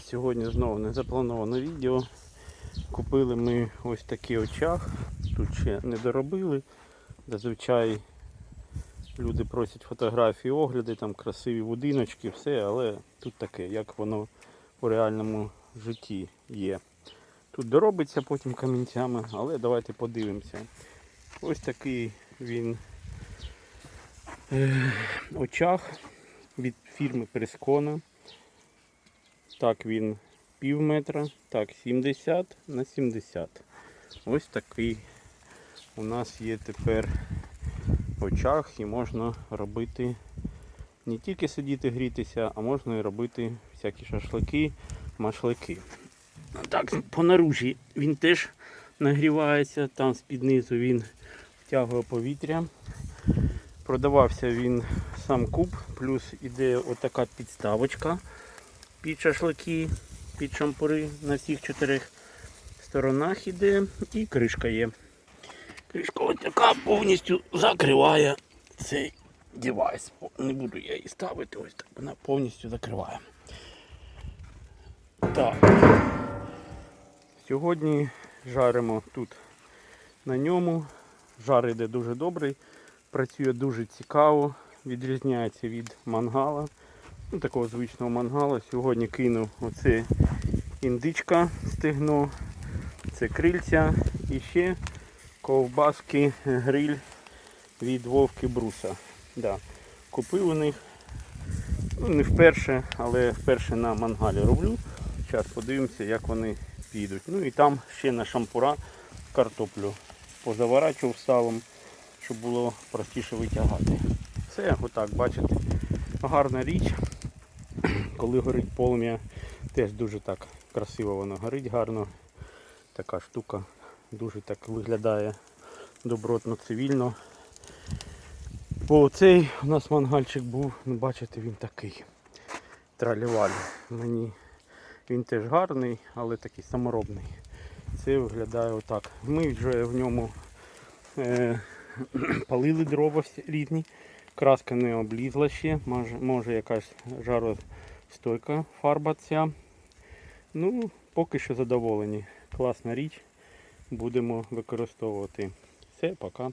Сьогодні знову не заплановано відео. Купили ми ось такий очаг. Тут ще не доробили. Зазвичай люди просять фотографії, огляди, там красиві будиночки, все, але тут таке, як воно у реальному житті є. Тут доробиться потім камінцями, але давайте подивимося. Ось такий він е, очаг від фірми Прескона. Так він пів метра, так 70 на 70. Ось такий у нас є тепер очаг і можна робити не тільки сидіти грітися, а можна і робити всякі шашлики, машлики. Так, по наружі він теж нагрівається, там з-під низу він втягує повітря. Продавався він сам куб, плюс іде отака підставочка під шашлики, під шампури на всіх чотирьох сторонах іде і кришка є. Кришка ось така повністю закриває цей девайс. Не буду я її ставити, ось так вона повністю закриває. Так. Сьогодні жаримо тут на ньому. Жар іде дуже добрий, працює дуже цікаво, відрізняється від мангала. Ну, такого звичного мангала. Сьогодні кинув оце індичка стегно, це крильця і ще ковбаски гриль від Вовки Бруса. Да. Купив у них. Ну, не вперше, але вперше на мангалі роблю. Зараз подивимося, як вони підуть. Ну і там ще на шампура картоплю позаворачував салом, щоб було простіше витягати. Це отак, бачите, гарна річ. Коли горить полум'я, теж дуже так красиво воно горить гарно. Така штука дуже так виглядає добротно, цивільно. Бо цей у нас мангальчик був, ну бачите, він такий траліваль. Мені він теж гарний, але такий саморобний. Це виглядає отак. Ми вже в ньому е, палили дрова різні. Краска не облізла ще, може, може якась жаростойка фарба ця. Ну, поки що задоволені. Класна річ. Будемо використовувати. Все, пока.